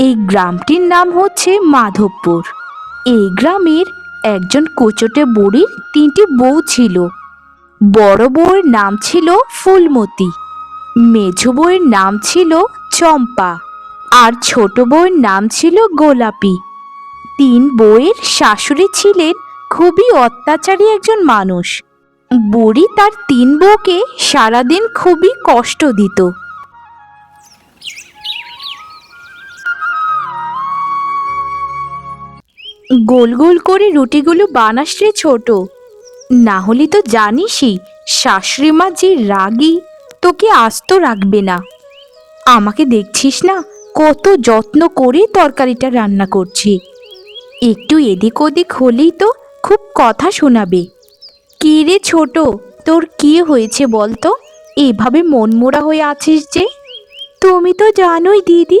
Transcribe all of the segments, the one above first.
এই গ্রামটির নাম হচ্ছে মাধবপুর। এই গ্রামের একজন কোচটে বুড়ির তিনটি বউ ছিল। বড় বউয়ের নাম ছিল ফুলমতি। মেঝ বউয়ের নাম ছিল চম্পা। আর ছোট বউয়ের নাম ছিল গোলাপি। তিন বউয়ের শাশুড়ি ছিলেন খুবই অত্যাচারী একজন মানুষ। বুড়ি তার তিন বউকে সারাদিন খুবই কষ্ট দিত। গোল গোল করে রুটিগুলো বানাস রে ছোট। না হলে তো জানিসই, শাশুড়ি মা যে রাগী, তোকে আস্ত রাখবে না। আমাকে দেখছিস না, কত যত্ন করে তরকারিটা রান্না করছি। একটু এদিক ওদিক হলেই তো খুব কথা শোনাবে। কি রে ছোট, তোর কি হয়েছে বলতো? এভাবে মনমোড়া হয়ে আছিস যে? তুমি তো জানোই দিদি,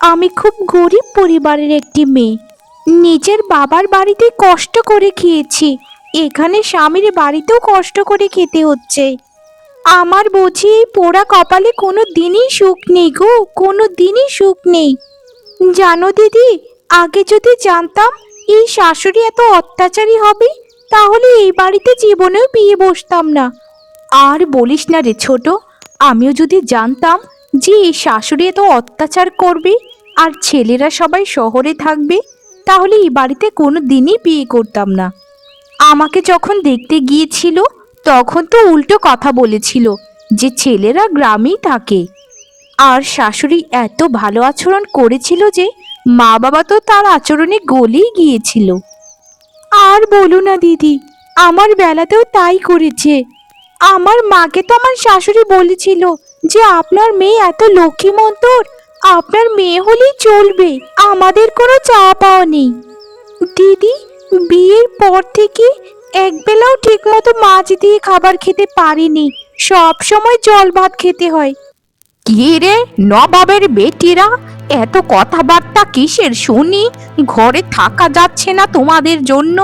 আমি খুব গরিব পরিবারের একটি মেয়ে। নিজের বাবার বাড়িতে কষ্ট করে খেয়েছি। এখানে স্বামীর বাড়িতেও কষ্ট করে খেতে হচ্ছে। আমার বুঝি এই পোড়া কপালে কোনো দিনই সুখ নেই গো, কোনো দিনই সুখ নেই। জানো দিদি, আগে যদি জানতাম এই শাশুড়ি এত অত্যাচারী হবে, তাহলে এই বাড়িতে জীবনেও বিয়ে বসতাম না। আর বলিস না রে ছোট, আমিও যদি জানতাম যে এই শাশুড়ি এত অত্যাচার করবে, আর ছেলেরা সবাই শহরে থাকবে তাহলে এই বাড়িতে কোনো দিনই বিয়ে করতাম না। আমাকে যখন দেখতে গিয়েছিল, তখন তো উল্টো কথা বলেছিল যে ছেলেরা গ্রামেই থাকে। আর শাশুড়ি এত ভালো আচরণ করেছিল যে মা বাবা তো তার আচরণে গলেই গিয়েছিল। আর বলো না দিদি, আমার বেলাতেও তাই করেছে। আমার মাকে তো আমার শাশুড়ি বলেছিল যে আপনার মেয়ে এত লক্ষ্মীমন্তর আপনার মেয়ে হলেই চলবে, আমাদের কোনো চাওয়া পাওয়া নেই। দিদি, বিয়ের পর থেকে একবেলাও ঠিকমতো মাছ দিয়ে খাবার খেতে পারিনি, সব সময় জল ভাত খেতে হয়। কি রে নবাবের বেটিরা, এত কথাবার্তা কিসের শুনি? ঘরে থাকা যাচ্ছে না তোমাদের জন্য?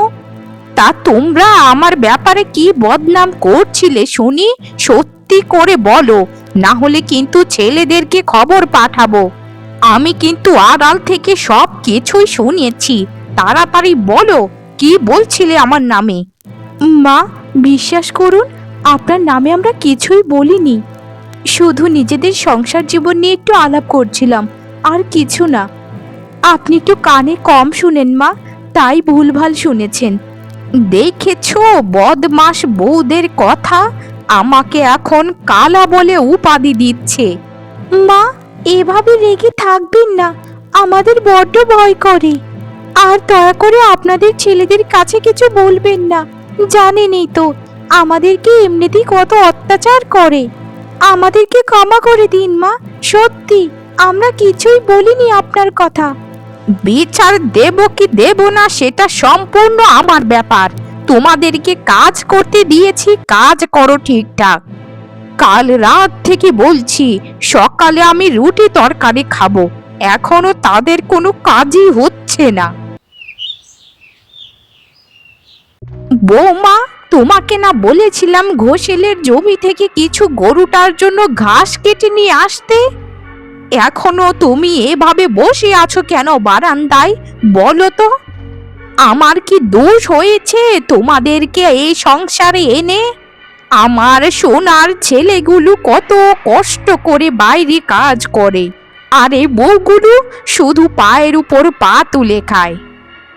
তা তোমরা আমার ব্যাপারে কি বদনাম করছিলে শুনি? সত্যি করে বলো না হলে কিন্তু ছেলেদেরকে খবর পাঠাবো। আমি কিন্তু আড়াল থেকে সব কিছুই শুনেছি। তাড়াতাড়ি বলো কি বলছিলে আমার নামে? মা বিশ্বাস করুন আপনার নামে আমরা কিছুই বলিনি। শুধু নিজেদের সংসার জীবন নিয়ে একটু আলাপ করছিলাম আর কিছু না। আপনি একটু কানে কম শুনেন মা তাই ভুলভাল শুনেছেন। দেখেছ বদমাস বউদের কথা? আমাকে এখন কালা বলে উপাধি দিচ্ছে। মা এভাবে রেগে থাকবেন না। আমাদের বড্ড ভয় করে। আর দয়া করে আপনাদের ছেলেদের কাছে কিছু বলবেন না। জানেনই তো আমাদেরকে এমনিতেই কত অত্যাচার করে। আমাদেরকে ক্ষমা করে দিন মা সত্যি। আমরা কিছুই বলিনি আপনার কথা। বিচার দেব কি দেব না সেটা সম্পূর্ণ আমার ব্যাপার। তোমাদেরকে কাজ করতে দিয়েছি, কাজ করো ঠিকঠাক। কাল রাত থেকে বলছি, সকালে আমি রুটি তরকারি খাব, এখনও তাদের কোনো কাজই হচ্ছে না। বৌমা, তোমাকে না বলেছিলাম ঘোষেলের জমি থেকে কিছু গরুটার জন্য ঘাস কেটে নিয়ে আসতে? এখনও তুমি এভাবে বসে আছো কেন বারান্দায়? বলো তো। আমার কি দোষ হয়েছে তোমাদেরকে এই সংসারে এনে? আমার সোনার ছেলেগুলো কত কষ্ট করে বাইরে কাজ করে। আর বউগুলো শুধু পায়ের উপর পা তুলে খায়।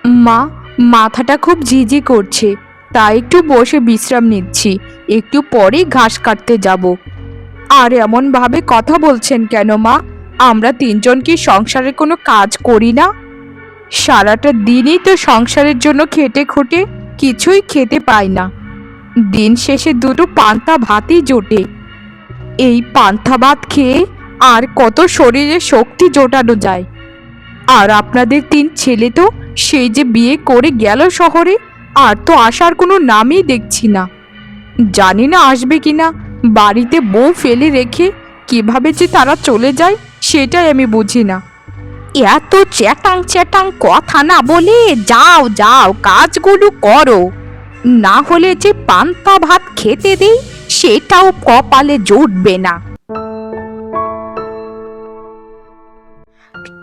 মা, মাথাটা খুব ঝিঝি করছে। তাই একটু বসে বিশ্রাম নিচ্ছি। একটু পরেই ঘাস কাটতে যাব। আর এমন ভাবে কথা বলছেন কেন মা? আমরা তিনজন কি সংসারে কোনো কাজ করি না? সারাটা দিনই তো সংসারের জন্য খেটে খুঁটে কিছুই খেতে পাই না। দিন শেষে দুটো পান্তা ভাতই জোটে। এই পান্তা ভাত খেয়ে আর কত শরীরে শক্তি জোটানো যায়। আর আপনাদের তিন ছেলে তো সেই যে বিয়ে করে গেল শহরে, আর তো আসার কোনো নামই দেখছি না। জানি না আসবে কি না বাড়িতে বউ ফেলে রেখে কীভাবে যে তারা চলে যায়, সেটাই আমি বুঝি না। এত চ্যাটাং চ্যাটাং কথা না বলে যাও যাও, কাজগুলো করো। না হলে যে পান্তা ভাত খেতে দেই, সেটাও কপালে জুটবে না।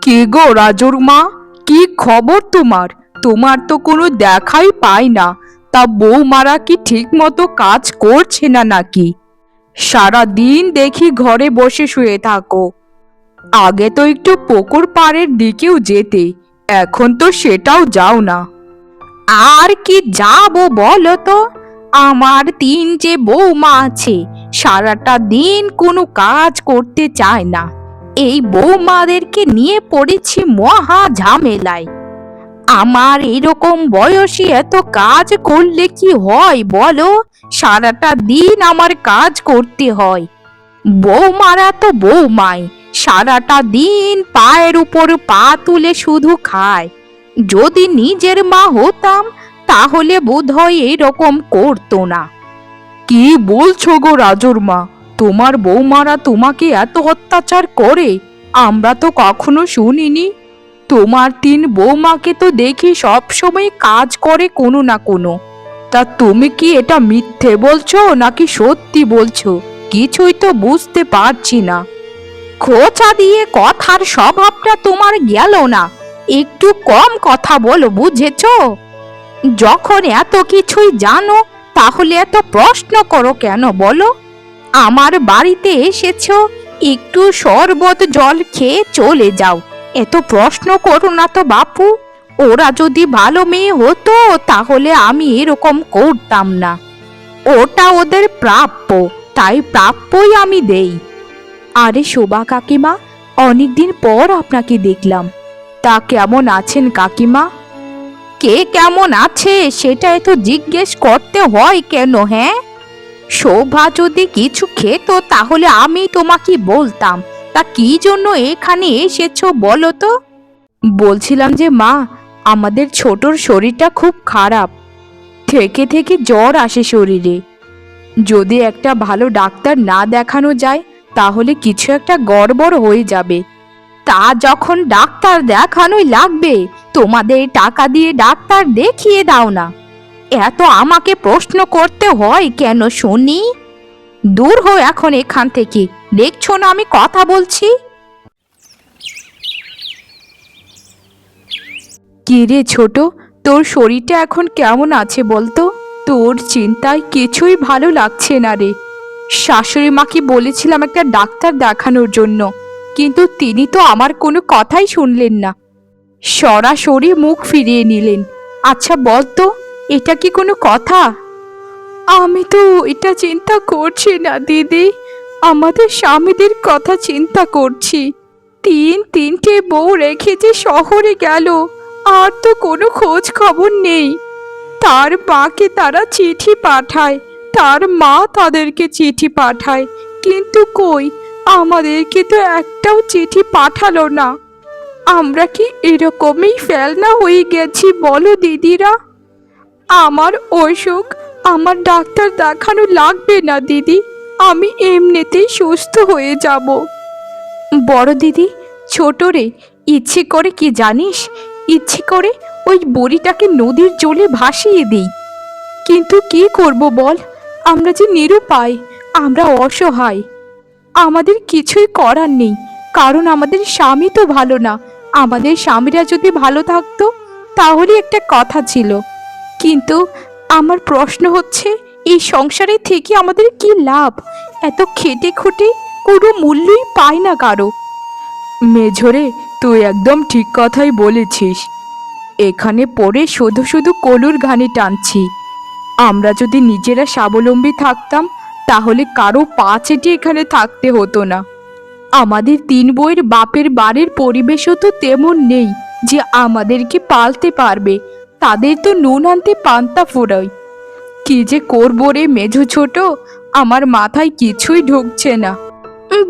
কে গো রাজুর মা? কি খবর তোমার? তোমার তো কোনো দেখাই পাই না। তা বৌমারা কি ঠিক মতো কাজ করছে না নাকি? সারা দিন দেখি ঘরে বসে শুয়ে থাকো। আগে তো একটু পুকুর পাড়ের দিকেও যেতে, এখন তো সেটাও যাও না। আর কি যাব বলো তো? আমার তিন যে বৌমা আছে, সারাটা দিন কোনো কাজ করতে চায় না। এই বৌমাদেরকে নিয়ে পড়েছি মহা ঝামেলায়। আমার এরকম বয়সী এত কাজ করলে কি হয় বলো? সারাটা দিন আমার কাজ করতে হয়। বৌমারা তো বৌমাই সারাটা দিন পায়ের উপর পা তুলে শুধু খায়। যদি নিজের মা হতাম, তাহলে বোধহয় এরকম করতো না। কি বলছো গো রাজুর মা? তোমার বৌমারা তোমাকে এত অত্যাচার করে, আমরা তো কখনো শুনিনি। তোমার তিন বৌমাকে তো দেখি সব সময় কাজ করে কোনো না কোনো। তা তুমি কি এটা মিথ্যে বলছো নাকি সত্যি বলছো? কিছুই তো বুঝতে পারছি না। খোঁচা দিয়ে কথার স্বভাবটা তোমার গেল না। একটু কম কথা বলো, বুঝেছ? যখন এত কিছুই জানো, তাহলে এত প্রশ্ন করো কেন বলো? আমার বাড়িতে এসেছ, একটু শরবত, জল খেয়ে চলে যাও। এত প্রশ্ন করো না তো বাপু। ওরা যদি ভালো মেয়ে হতো, তাহলে আমি এরকম করতাম না। ওটা ওদের প্রাপ্য, তাই প্রাপ্যই আমি দেই। আরে শোভা কাকিমা, অনেকদিন পর আপনাকে দেখলাম। তা কেমন আছেন কাকিমা? কে কেমন আছে সেটা এত জিজ্ঞেস করতে হয় কেন হ্যাঁ? শোভা যদি কিছু খেত তাহলে আমি তোমাকে বলতাম। তা কি জন্য এখানে এসেছ বলো তো? বলছিলাম যে মা, আমাদের ছোটর শরীরটা খুব খারাপ। থেকে থেকে জ্বর আসে শরীরে। যদি একটা ভালো ডাক্তার না দেখানো যায় তাহলে কিছু একটা গড়বড় হয়ে যাবে। তা যখন ডাক্তার দেখানোই লাগবে, তোমাদের টাকা দিয়ে ডাক্তার দেখিয়ে দাও না। এত আমাকে প্রশ্ন করতে হয় কেন শুনি? দূর হো এখন এখান থেকে। দেখছ না আমি কথা বলছি? কি রে ছোট, তোর শরীরটা এখন কেমন আছে বলতো? তোর চিন্তায় কিছুই ভালো লাগছে না রে। শাশুড়ি মাকে বলেছিলাম একটা ডাক্তার দেখানোর জন্য, কিন্তু তিনি তো আমার কোনো কথাই শুনলেন না। সরাসরি মুখ ফিরিয়ে নিলেন। আচ্ছা বল তো, এটা কি কোনো কথা? আমি তো এটা চিন্তা করছি না, দিদি। আমাদের স্বামীদের কথা চিন্তা করছি। তিন তিনটে বউ রেখে যে শহরে গেল, আর তো কোনো খোঁজ খবর নেই। তার মাকে তারা চিঠি পাঠায় তার মা তাদেরকে চিঠি পাঠায়। কিন্তু কই? আমাদেরকে তো একটাও চিঠি পাঠালো না। আমরা কি এরকমই ফেলনা হয়ে গেছি বলো দিদিরা? আমার অসুখ, আমার ডাক্তার দেখানো লাগবে না দিদি। আমি এমনিতেই সুস্থ হয়ে যাব। বড় দিদি, ছোট রে, ইচ্ছে করে কি জানিস? ইচ্ছে করে ওই বড়িটাকে নদীর জলে ভাসিয়ে দিই। কিন্তু কি করব বল? আমরা যে নিরুপায়, আমরা অসহায়। আমাদের কিছুই করার নেই, কারণ আমাদের স্বামী তো ভালো না। আমাদের স্বামীরা যদি ভালো থাকতো, তাহলে একটা কথা ছিল। কিন্তু আমার প্রশ্ন হচ্ছে, এই সংসারে থেকে আমাদের কি লাভ? এত খেটে খুঁটে কোনো মূল্যই পায় না কারও। মেঝরে, তুই একদম ঠিক কথাই বলেছিস। এখানে পড়ে শুধু শুধু কলুর ঘানি টানছি। আমরা যদি নিজেরা স্বাবলম্বী থাকতাম, তাহলে কারও পা চেটে এখানে থাকতে হতো না। আমাদের তিন বইয়ের বাপের বাড়ির পরিবেশও তো তেমন নেই যে আমাদেরকে পালতে পারবে। তাদের তো নুন আনতে পান্তা ফোড়াই কি যে করব রে মেঝো ছোট, আমার মাথায় কিছুই ঢুকছে না।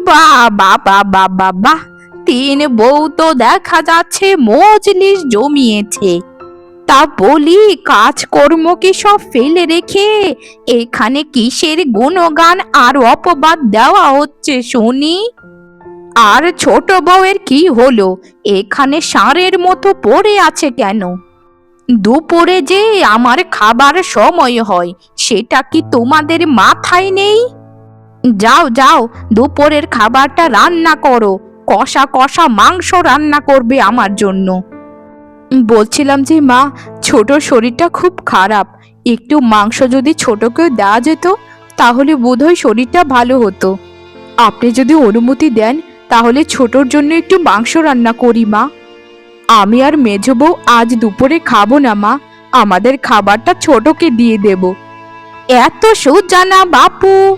বাহ বাবা বাবা বাহ তিন বউ তো দেখা যাচ্ছে মজলিস জমিয়েছে। তা বলি, কাজকর্ম কি সব ফেলে রেখে? এখানে কিসের গুণগান? আর অপবাদ দেওয়া হচ্ছে শুনি। আর ছোট বউয়ের কি হলো? এখানে ষাঁড়ের মতো পড়ে আছে কেন? দুপুরে যে আমার খাবার সময় হয়, সেটা কি তোমাদের মাথায় নেই? যাও যাও, দুপুরের খাবারটা রান্না করো। কষা কষা মাংস রান্না করবে আমার জন্য। বলছিলাম যে, মা, ছোট শরীরটা খুব খারাপ। একটু মাংস যদি ছোটকেও দেওয়া যেত, তাহলে বোধহয় শরীরটা ভালো হতো। আপনি যদি অনুমতি দেন, তাহলে ছোটর জন্য একটু মাংস রান্না করি, মা। আমি আর মেজো বউ আজ দুপুরে খাব না, মা। আমাদের খাবারটা ছোটকে দিয়ে দেব। এত সুজানা বাপু।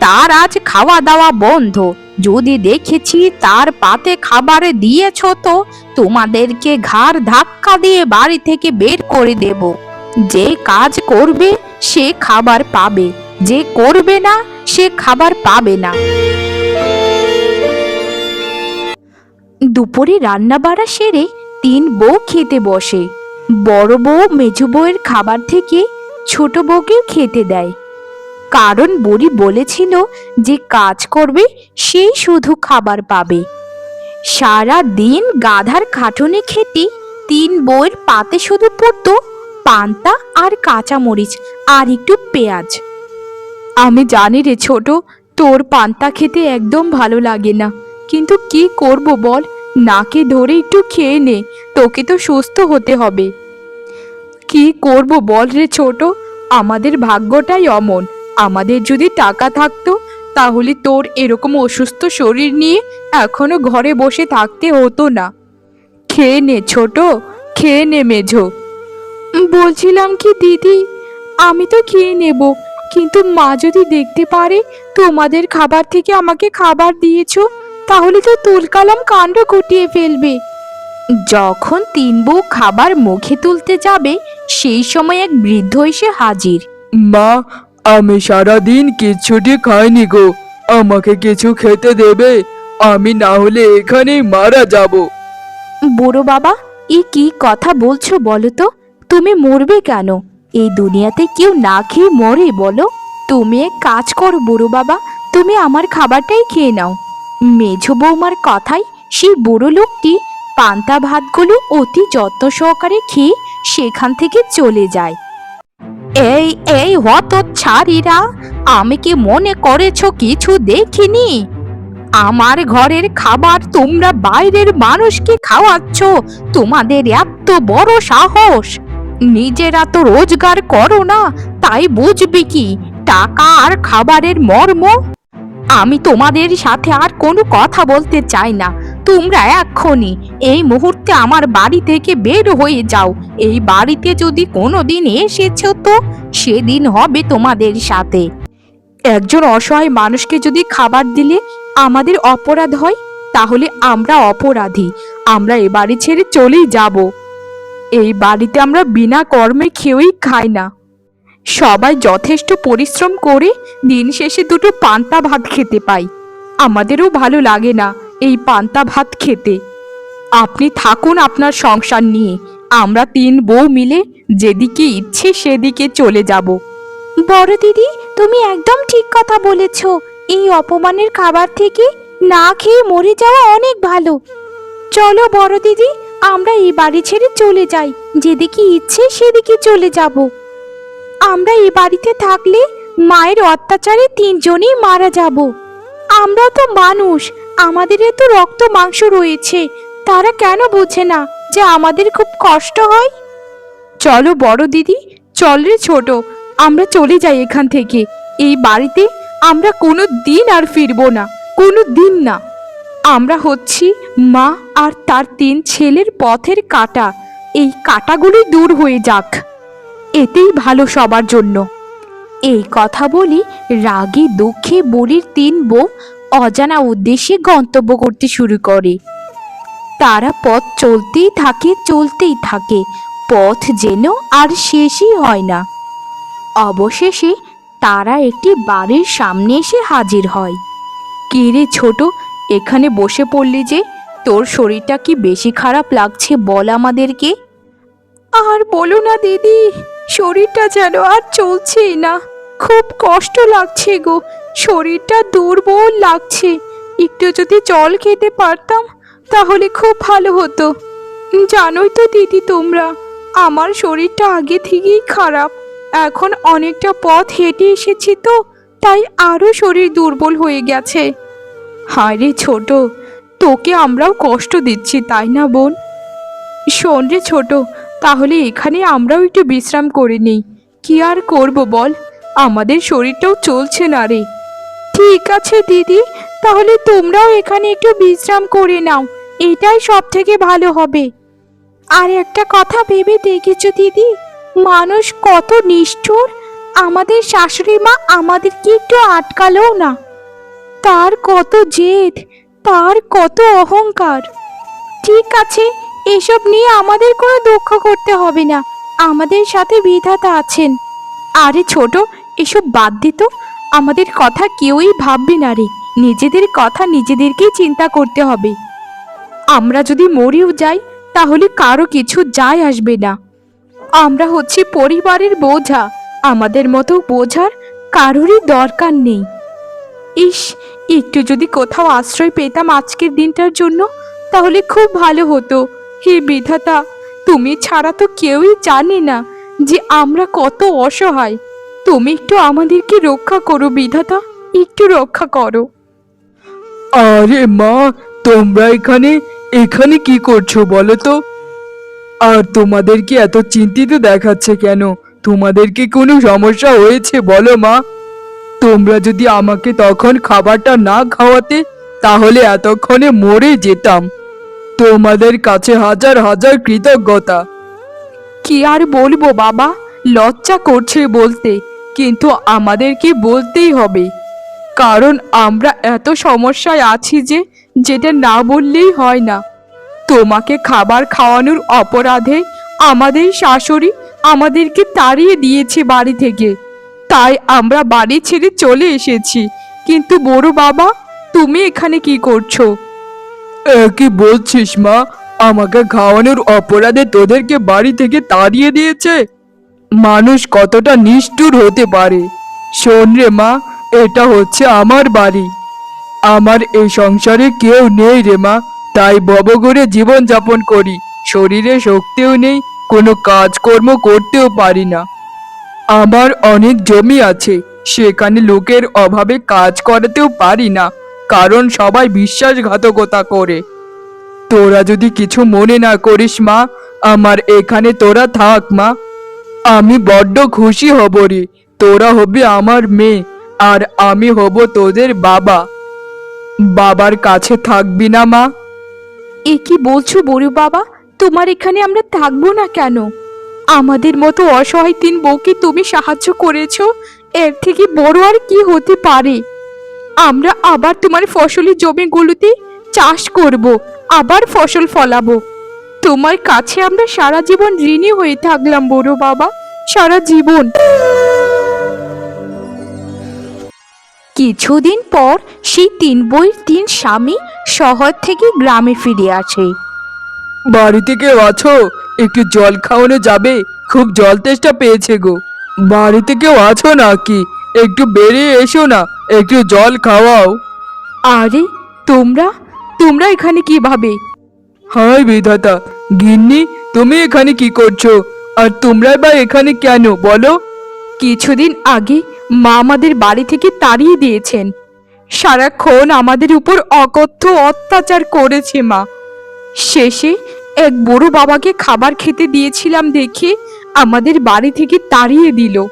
তার আজ খাওয়া দাওয়া বন্ধ। যদি দেখেছি তার পাতে খাবার দিয়েছ তো তোমাদেরকে ঘাড় ধাক্কা দিয়ে বাড়ি থেকে বের করে দেব। যে কাজ করবে সে খাবার পাবে, যে করবে না সে খাবার পাবে না। দুপুরে রান্না বাড়া সেরে তিন বউ খেতে বসে। বড় বউ মেজো বউয়ের খাবার থেকে ছোট বউকেও খেতে দেয়। কারণ বুড়ি বলেছিল যে কাজ করবে সেই শুধু খাবার পাবে। সারা দিন গাধার খাটুনে খেতে তিন বউয়ের পাতে শুধু পড়তো পান্তা আর কাঁচামরিচ আর একটু পেঁয়াজ। আমি জানি রে ছোট, তোর পান্তা খেতে একদম ভালো লাগে না, কিন্তু কি করব বল, নাকে ধরে একটু খেয়ে নে, তোকে তো সুস্থ হতে হবে। কি করব বল রে ছোট, আমাদের ভাগ্যটাই অমন। আমাদের যদি টাকা থাকতো, তাহলে তোর এরকম অসুস্থ শরীর নিয়ে এখনও ঘরে বসে থাকতে হতো না। খেয়ে নে ছোট, খেয়ে নে মেঝো। বলছিলাম কি, দিদি? আমি তো খেয়ে নেব, কিন্তু মা যদি দেখতে পারে তোমাদের খাবার থেকে আমাকে খাবার দিয়েছ, তাহলে তো তুলকালাম কাণ্ড ঘটিয়ে ফেলবে। যখন তিন বউ খাবার মুখে তুলতে যাবে, সেই সময় এক বৃদ্ধ এসে হাজির। মা আমি সারাদিন কিচ্ছুটি খাইনি গো। আমাকে কিছু খেতে দেবে, আমি না হলে এখানেই মারা যাব। বুড়ো বাবা, এ কি কথা বলছো বলো তো? তুমি মরবে কেন? এই দুনিয়াতে কেউ না খেয়ে মরে, বলো। তুমি এক কাজ করো বুড়ো বাবা, তুমি আমার খাবারটাই খেয়ে নাও। মেঝো বৌমার কথাই সেই বুড়ো লোকটি পান্তা ভাতগুলো অতি যত্ন সহকারে খেয়ে সেখান থেকে চলে যায়। এই এই হত ছাড়িরা আমি কি মনে করেছ কিছু দেখিনি? আমার ঘরের খাবার তোমরা বাইরের মানুষকে খাওয়াচ্ছ? তোমাদের এত বড় সাহস। নিজেরা তো রোজগার করো না, তাই বুঝবি কি? টাকা আর খাবারের মর্ম? আমি তোমাদের সাথে আর কোনো কথা বলতে চাই না। তোমরা এক্ষুনি এই মুহূর্তে আমার বাড়ি থেকে বের হয়ে যাও। এই বাড়িতে যদি কোনোদিন এসেছ তো সেদিন হবে তোমাদের সাথে। একজন অসহায় মানুষকে যদি খাবার দিলে আমাদের অপরাধ হয়, তাহলে আমরা অপরাধী। আমরা এ বাড়ি ছেড়ে চলেই যাব। এই বাড়িতে আমরা বিনা কর্মে খেয়েই খাই না। সবাই যথেষ্ট পরিশ্রম করে দিন শেষে দুটো পান্তা ভাত খেতে পাই। আমাদেরও ভালো লাগে না। এই পান্তা ভাত খেতে। আপনি থাকুন আপনার সংসার নিয়ে। আমরা তিন বউ মিলে যেদিকে ইচ্ছে সেদিকে চলে যাব। বড় দিদি, তুমি একদম ঠিক কথা বলেছ। এই অপমানের খাবার থেকে না খেয়ে মরে যাওয়া অনেক ভালো। চলো বড় দিদি, আমরা এই বাড়ি ছেড়ে চলে যাই। যেদিকে ইচ্ছে সেদিকে চলে যাব। আমরা এই বাড়িতে থাকলে মায়ের অত্যাচারে তিনজনই মারা যাব। আমরা তো মানুষ আমাদের তো রক্ত মাংস রয়েছে, তারা কেন বোঝে না যে আমাদের খুব কষ্ট হয়? চলো বড় দিদি, চল রে ছোট, আমরা চলে যাই এখান থেকে। এই বাড়িতে আমরা কোনো দিন আর ফিরবো না, কোনো দিন না। আমরা হচ্ছি মা আর তার তিন ছেলের পথের কাটা, এই কাটাগুলোই দূর হয়ে যাক। এতেই ভালো সবার জন্য। এই কথা বলি রাগে দুঃখে বলির তিন বউ অজানা উদ্দেশ্যে গন্তব্য করতে শুরু করে। তারা পথ চলতেই থাকে চলতেই থাকে। পথ যেন আর শেষই হয় না। অবশেষে তারা একটি বাড়ির সামনে এসে হাজির হয়। কে রে ছোট, এখানে বসে পড়লি যে? তোর শরীরটা কি বেশি খারাপ লাগছে বল আমাদেরকে? আর বলো না দিদি, শরীরটা যেন আর চলছেই না। খুব কষ্ট লাগছে গো শরীরটা দুর্বল লাগছে। একটু যদি জল খেতে পারতাম, তাহলে খুব ভালো হতো। জানোই তো দিদি তোমরা, আমার শরীরটা আগে থেকেই খারাপ। এখন অনেকটা পথ হেঁটে এসেছি তো, তাই আরও শরীর দুর্বল হয়ে গেছে। হায় রে ছোট, তোকে আমরাও কষ্ট দিচ্ছি, তাই না বোন? শোন রে ছোট, তাহলে এখানে আমরাও একটু বিশ্রাম করে নিই। কি আর করব বল? আমাদের শরীরটাও চলছে না রে। ঠিক আছে, দিদি। তাহলে তোমরাও এখানে একটু বিশ্রাম করে নাও। এটাই সব থেকে ভালো হবে। আর একটা কথা ভেবে দেখেছ, দিদি? মানুষ কত নিষ্ঠুর। আমাদের শাশুড়ি মা আমাদেরকে একটু আটকালেও না। তার কত জেদ, তার কত অহংকার। ঠিক আছে, এসব নিয়ে আমাদের কোনো দুঃখ করতে হবে না। আমাদের সাথে বিধাতা আছেন। আরে ছোট, এসব বাদ দিত আমাদের কথা কেউই ভাববে না রে। নিজেদের কথা নিজেদেরকেই চিন্তা করতে হবে। আমরা যদি মরেও যাই, তাহলে কারও কিছু যায় আসবে না। আমরা হচ্ছে পরিবারের বোঝা। আমাদের মতো বোঝার কারোরই দরকার নেই। ইস, একটু যদি কোথাও আশ্রয় পেতাম আজকের দিনটার জন্য, তাহলে খুব ভালো হতো। হে বিধাতা, তুমি ছাড়া তো কেউই জানে না যে আমরা কত অসহায়। তুমি একটু আমাদেরকে রক্ষা করো বিধাতা। একটু রক্ষা করো। আরে মা তোমরা এখানে এখানে কি করছ বলো তো? আর তোমাদেরকে এত চিন্তিত দেখাচ্ছে কেন? তোমাদের কি কোনো সমস্যা হয়েছে বলো মা? তোমরা যদি আমাকে তখন খাবারটা না খাওয়াতে তাহলে এতক্ষণে মরে যেতাম। তোমাদের কাছে হাজার হাজার কৃতজ্ঞতা। কি আর বলব বাবা? লজ্জা করছে বলতে। কিন্তু আমাদেরকে বলতেই হবে। কারণ আমরা এত সমস্যায় আছি যে যেটা না বললেই হয় না। তোমাকে খাবার খাওয়ানোর অপরাধে আমাদের শাশুড়ি আমাদেরকে তাড়িয়ে দিয়েছে বাড়ি থেকে। তাই আমরা বাড়ি ছেড়ে চলে এসেছি। কিন্তু বড় বাবা, তুমি এখানে কি করছ? কি বলছিস মা? আমাকে খাওয়ানোর অপরাধে তোদেরকে বাড়ি থেকে তাড়িয়ে দিয়েছে? মানুষ কতটা নিষ্ঠুর হতে পারে? শোন রে মা, এটা হচ্ছে আমার বাড়ি। আমার এই সংসারে কেউ নেই রে মা, তাই ববগরে জীবন যাপন করি। শরীরে শক্তিও নেই, কোনো কাজকর্ম করতেও পারি না। আমার অনেক জমি আছে, সেখানে লোকের অভাবে কাজ করাতেও পারি না, কারণ সবাই বিশ্বাসঘাতকতা করে। তোরা যদি কিছু মনে না করিস মা, আমার এখানে তোরা থাক মা। আমি বড্ড খুশি হব রে তোরা হবে আমার মেয়ে, আর আমি হব তোদের বাবা। বাবার কাছে থাকবি না, মা। এ কি বলছো বড় বাবা? তোমার এখানে আমরা থাকব না কেন? আমাদের মতো অসহায় তিন বউকে তুমি সাহায্য করেছ, এর থেকে বড় আর কি হতে পারে? আমরা আবার তোমার ফসলি জমিগুলোতে চাষ করব, আবার ফসল ফলাবো। তোমার কাছে আমরা সারা জীবন ঋণী হয়ে থাকলাম বড় বাবা। সারা জীবন। কিছুদিন পর সেই তিন বইয়ের তিন স্বামী শহর থেকে গ্রামে ফিরে আসে। বাড়িতে কেউ আছো? একটু জল খাওয়ানো যাবে। খুব জল তেষ্টা পেয়েছে গো। বাড়িতে কেউ আছো নাকি? একটু বেরিয়ে এসো না একটু জল খাওয়াও। আরে তোমরা? তোমরা এখানে কীভাবে? হাই বিধাতা গিন্নি তুমি এখানে কি করছ? আর তোমরা বা এখানে কেন বলো? কিছুদিন আগে মা আমাদের বাড়ি থেকে তাড়িয়ে দিয়েছেন। সারাক্ষণ আমাদের উপর অকথ্য অত্যাচার করেছে মা। শেষে এক বড় বাবাকে খাবার খেতে দিয়েছিলাম দেখে আমাদের বাড়ি থেকে তাড়িয়ে দিল।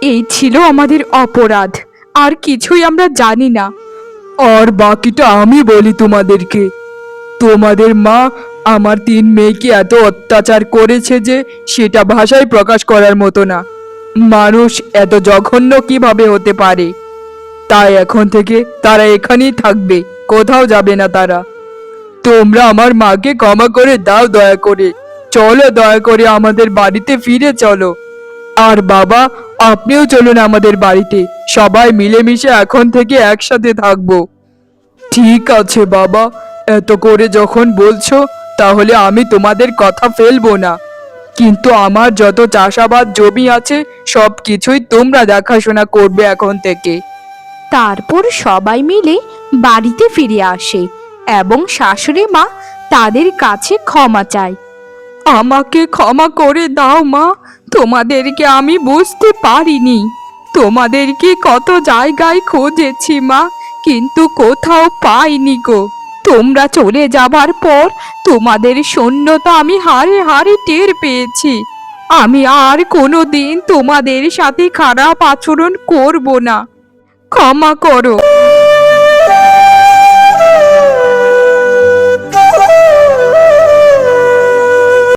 এই ছিল আমাদের অপরাধ আর কিছুই আমরা জানি না। আর বাকিটা আমি বলি তোমাদেরকে। তোমাদের মা আমার তিন মেয়েকে এত অত্যাচার করেছে যে সেটা ভাষায় প্রকাশ করার মতো না। মানুষ এত জঘন্য কীভাবে হতে পারে? তাই এখন থেকে তারা এখানেই থাকবে, কোথাও যাবে না তারা। তোমরা আমার মাকে ক্ষমা করে দাও দয়া করে। চলো দয়া করে আমাদের বাড়িতে ফিরে চলো। আর বাবা, আপনিও চলুন আমাদের বাড়িতে। সবাই মিলেমিশে এখন থেকে একসাথে থাকব। ঠিক আছে বাবা। এত করে যখন বলছো তাহলে আমি তোমাদের কথা ফেলব না। কিন্তু আমার যত চাষাবাদ জমি আছে সব কিছুই তোমরা দেখাশোনা করবে এখন থেকে। তারপর সবাই মিলে বাড়িতে ফিরে আসে এবং শাশুড়ি মা তাদের কাছে ক্ষমা চায়। আমাকে ক্ষমা করে দাও মা তোমাদেরকে আমি বুঝতে পারিনি। তোমাদেরকে কত জায়গায় খুঁজেছি মা কিন্তু কোথাও পাইনি গো। তোমরা চলে যাবার পর তোমাদের সৈন্য তো আমি হারে হারে টের পেয়েছি। আমি আর কোনো দিন তোমাদের সাথে খারাপ আচরণ করব না। ক্ষমা করো।